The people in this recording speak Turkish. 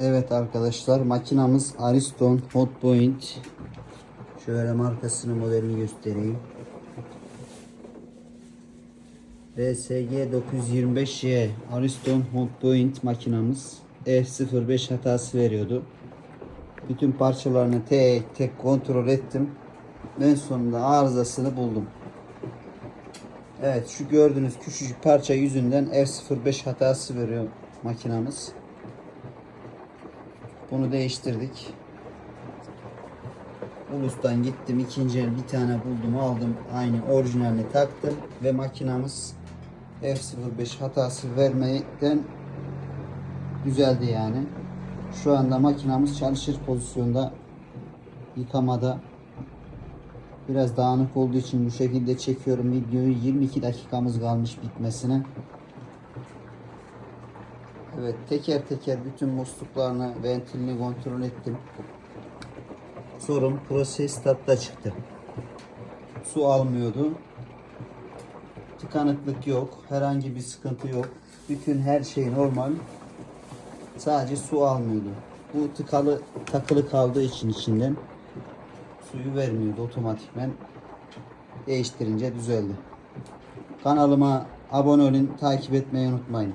Evet arkadaşlar makinamız Ariston Hot Point. Şöyle markasını modelini göstereyim. RSG 925Y Ariston Hot Point makinamız F05 hatası veriyordu. Bütün parçalarını tek tek kontrol ettim. En sonunda arızasını buldum. Evet şu gördüğünüz küçücük parça yüzünden F05 hatası veriyor makinamız. Bunu değiştirdik. Ulus'tan gittim ikinci el bir tane buldum aldım aynı orijinalini taktım ve makinamız F05 hatası vermeden düzeldi yani. Şu anda makinamız çalışır pozisyonda yıkamada biraz dağınık olduğu için bu şekilde çekiyorum videoyu 22 dakikamız kalmış bitmesine. Evet teker teker bütün musluklarını ventilini kontrol ettim. Sorun proses tatta çıktı. Su almıyordu. Tıkanıklık yok. Herhangi bir sıkıntı yok. Bütün her şey normal. Sadece su almıyordu. Bu tıkalı takılı kaldığı için içinden suyu vermiyordu otomatikmen. Değiştirince düzeldi. Kanalıma abone olun, takip etmeyi unutmayın.